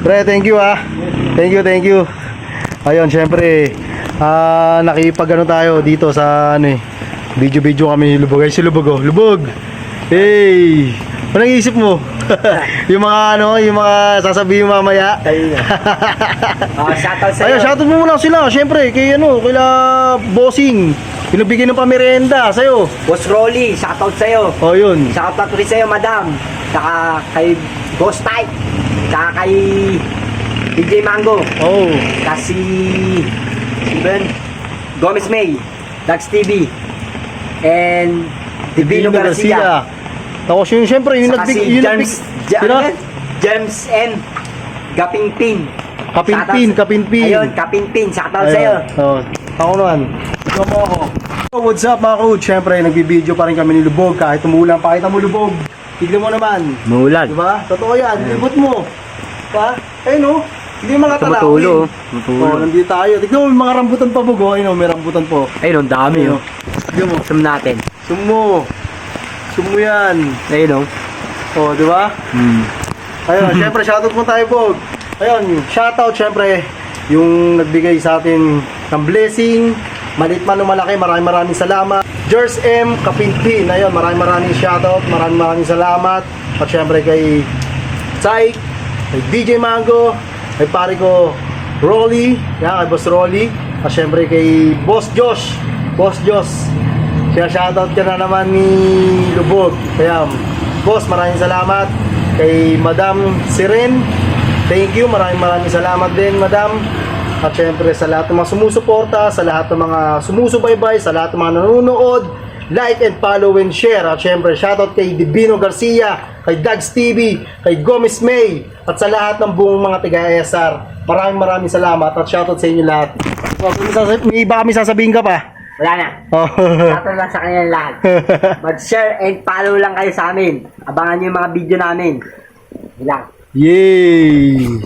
Pre, thank you ah. Thank you, thank you. Ayun, syempre, ah nakipag ano tayo dito sa ano eh. Video-video kami ni Lubog. Ay, si Lubog oh. Lubog! Hey! Anong isip mo? yung mga ano, yung mga sasabihin mamaya. Tayo na. Ah, shoutout sa'yo. Ayun, shoutout mo muna sila. Syempre, kay ano, kila Bossing. Pinabigyan ng pamerenda sa'yo. Boss Rolly, shoutout sa'yo. Oh, yun. Shoutout rin sa'yo, madam. Saka kay Boss Type. Saka kay DJ Mango. Oh. Kasi si Ben Gomez May. Dax TV. And Divino Garcia. Tapos yun, syempre, yung Saka nagbig... si Yung James, nagbig... Ano yan? James N. Gapingpin. Kapinpin, Kapinpin. Ayun, Kapingpin. Shoutout sa'yo. Oh, ako naman. Ikaw mo ako. So, what's up mga coach? Siyempre, nagbibideo pa rin kami ni Lubog. Kahit umulan, pakita mo Lubog. Tignan mo naman. Maulan. Diba? Totoo yan. Libot mo. Diba? Ayun oh. Hindi mga talawin. Tumutulo, oh. Oh, nandito tayo. Tignan mo, may mga rambutan pa bugo. Ayun oh, may rambutan po. Ayun, ang dami Ayun oh. oh. Tignan mo. Sum natin. Sumo. Sumo yan. Ayun oh. Oh, di ba? Hmm. Ayun, syempre shoutout mo tayo, Bog. Ayun, shoutout syempre yung nagbigay sa atin ng blessing. Malit man o malaki, maraming maraming salamat. Jers M. Kapinpin, ayun, maraming maraming shoutout, maraming maraming salamat. At syempre kay Sai, kay DJ Mango, kay pare ko Rolly, yan, kay Boss Rolly. At syempre kay Boss Josh, Boss Josh. Siya shoutout ka na naman ni Lubog. Kaya, boss, maraming salamat. Kay Madam Siren, thank you. Maraming maraming salamat din, Madam. At syempre sa lahat ng mga sumusuporta, sa lahat ng mga sumusubaybay, sa lahat ng mga nanonood, like and follow and share. At syempre, shoutout kay Divino Garcia, kay Dags TV, kay Gomez May, at sa lahat ng buong mga tiga-ESR. Maraming maraming salamat at shoutout sa inyo lahat. Well, may iba kami sasabihin ka pa. Wala na. Oh. Shoutout lang sa kanilang lahat. Mag-share and follow lang kayo sa amin. Abangan nyo yung mga video namin. Yun lang. Yay!